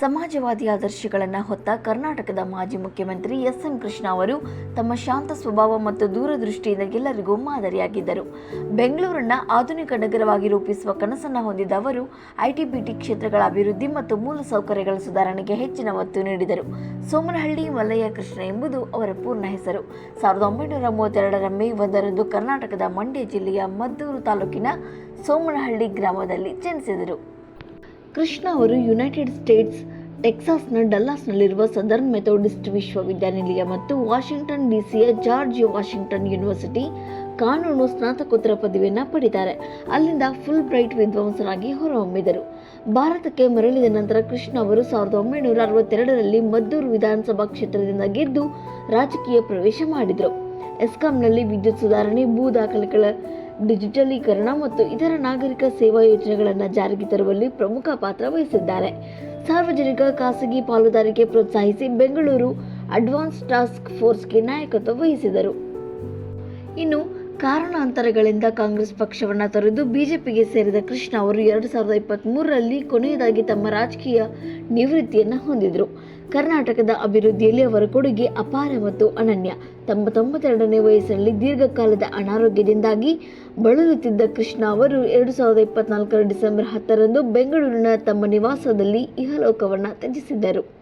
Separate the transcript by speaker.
Speaker 1: ಸಮಾಜವಾದಿ ಆದರ್ಶಗಳನ್ನು ಹೊತ್ತ ಕರ್ನಾಟಕದ ಮಾಜಿ ಮುಖ್ಯಮಂತ್ರಿ ಎಸ್ ಎಂ ಕೃಷ್ಣ ಅವರು ತಮ್ಮ ಶಾಂತ ಸ್ವಭಾವ ಮತ್ತು ದೂರದೃಷ್ಟಿಯಿಂದ ಎಲ್ಲರಿಗೂ ಮಾದರಿಯಾಗಿದ್ದರು. ಬೆಂಗಳೂರನ್ನ ಆಧುನಿಕ ನಗರವಾಗಿ ರೂಪಿಸುವ ಕನಸನ್ನು ಹೊಂದಿದ ಅವರು ಐಟಿಬಿಟಿ ಕ್ಷೇತ್ರಗಳ ಅಭಿವೃದ್ಧಿ ಮತ್ತು ಮೂಲಸೌಕರ್ಯಗಳ ಸುಧಾರಣೆಗೆ ಹೆಚ್ಚಿನ ಒತ್ತು ನೀಡಿದರು. ಸೋಮನಹಳ್ಳಿ, ಮಲ್ಲಯ್ಯ ಕೃಷ್ಣ ಎಂಬುದು ಅವರ ಪೂರ್ಣ ಹೆಸರು. ಸಾವಿರದ ಒಂಬೈನೂರ ಮೂವತ್ತೆರಡರ ಮೇ ಒಂದರಂದು ಕರ್ನಾಟಕದ ಮಂಡ್ಯ ಜಿಲ್ಲೆಯ ಮದ್ದೂರು ತಾಲೂಕಿನ ಸೋಮನಹಳ್ಳಿ ಗ್ರಾಮದಲ್ಲಿ ಜನಿಸಿದರು. ಕೃಷ್ಣ ಅವರು ಯುನೈಟೆಡ್ ಸ್ಟೇಟ್ಸ್ ಟೆಕ್ಸಾಸ್ನ ಡಲ್ಲಾಸ್ನಲ್ಲಿರುವ ಸದರ್ನ್ ಮೆಥೋಡಿಸ್ಟ್ ವಿಶ್ವವಿದ್ಯಾನಿಲಯ ಮತ್ತು ವಾಷಿಂಗ್ಟನ್ ಡಿಸಿಯ ಜಾರ್ಜ್ ವಾಷಿಂಗ್ಟನ್ ಯೂನಿವರ್ಸಿಟಿ ಕಾನೂನು ಸ್ನಾತಕೋತ್ತರ ಪದವಿಯನ್ನು ಪಡೆದಿದ್ದಾರೆ ಅಲ್ಲಿಂದ ಫುಲ್ ಬ್ರೈಟ್ ವಿದ್ವಾಂಸರಾಗಿ ಹೊರಹೊಮ್ಮಿದರು. ಭಾರತಕ್ಕೆ ಮರಳಿದ ನಂತರ ಕೃಷ್ಣ ಅವರು ಸಾವಿರದ ಒಂಬೈನೂರ ಅರವತ್ತೆರಡರಲ್ಲಿ ಮದ್ದೂರು ವಿಧಾನಸಭಾ ಕ್ಷೇತ್ರದಿಂದ ಗೆದ್ದು ರಾಜಕೀಯ ಪ್ರವೇಶ ಮಾಡಿದರು. ಎಸ್ಕಾಂನಲ್ಲಿ ವಿದ್ಯುತ್ ಸುಧಾರಣೆ, ಭೂ ದಾಖಲೆಗಳ ಡಿಜಿಟಲೀಕರಣ ಮತ್ತು ಇತರ ನಾಗರಿಕ ಸೇವಾ ಯೋಜನೆಗಳನ್ನು ಜಾರಿಗೆ ತರುವಲ್ಲಿ ಪ್ರಮುಖ ಪಾತ್ರ ವಹಿಸಿದ್ದಾರೆ. ಸಾರ್ವಜನಿಕ ಖಾಸಗಿ ಪಾಲುದಾರಿಕೆ ಪ್ರೋತ್ಸಾಹಿಸಿ ಬೆಂಗಳೂರು ಅಡ್ವಾನ್ಸ್ ಟಾಸ್ಕ್ ಫೋರ್ಸ್ಗೆ ನಾಯಕತ್ವ ವಹಿಸಿದರು. ಇನ್ನು ಕಾರಣಾಂತರಗಳಿಂದ ಕಾಂಗ್ರೆಸ್ ಪಕ್ಷವನ್ನು ತೊರೆದು ಬಿಜೆಪಿಗೆ ಸೇರಿದ ಕೃಷ್ಣ ಅವರು ಎರಡು ಸಾವಿರದ ಇಪ್ಪತ್ತ್ಮೂರರಲ್ಲಿ ಕೊನೆಯದಾಗಿ ತಮ್ಮ ರಾಜಕೀಯ ನಿವೃತ್ತಿಯನ್ನು ಹೊಂದಿದರು. ಕರ್ನಾಟಕದ ಅಭಿವೃದ್ಧಿಯಲ್ಲಿ ಅವರ ಕೊಡುಗೆ ಅಪಾರ ಮತ್ತು ಅನನ್ಯ. ತಮ್ಮ ತೊಂಬತ್ತೆರಡನೇ ವಯಸ್ಸಿನಲ್ಲಿ ದೀರ್ಘಕಾಲದ ಅನಾರೋಗ್ಯದಿಂದಾಗಿ ಬಳಲುತ್ತಿದ್ದ ಕೃಷ್ಣ ಅವರು ಎರಡು ಸಾವಿರದ ಇಪ್ಪತ್ನಾಲ್ಕರ ಡಿಸೆಂಬರ್ ಹತ್ತರಂದು ಬೆಂಗಳೂರಿನ ತಮ್ಮ ನಿವಾಸದಲ್ಲಿ ಇಹಲೋಕವನ್ನು ತ್ಯಜಿಸಿದ್ದರು.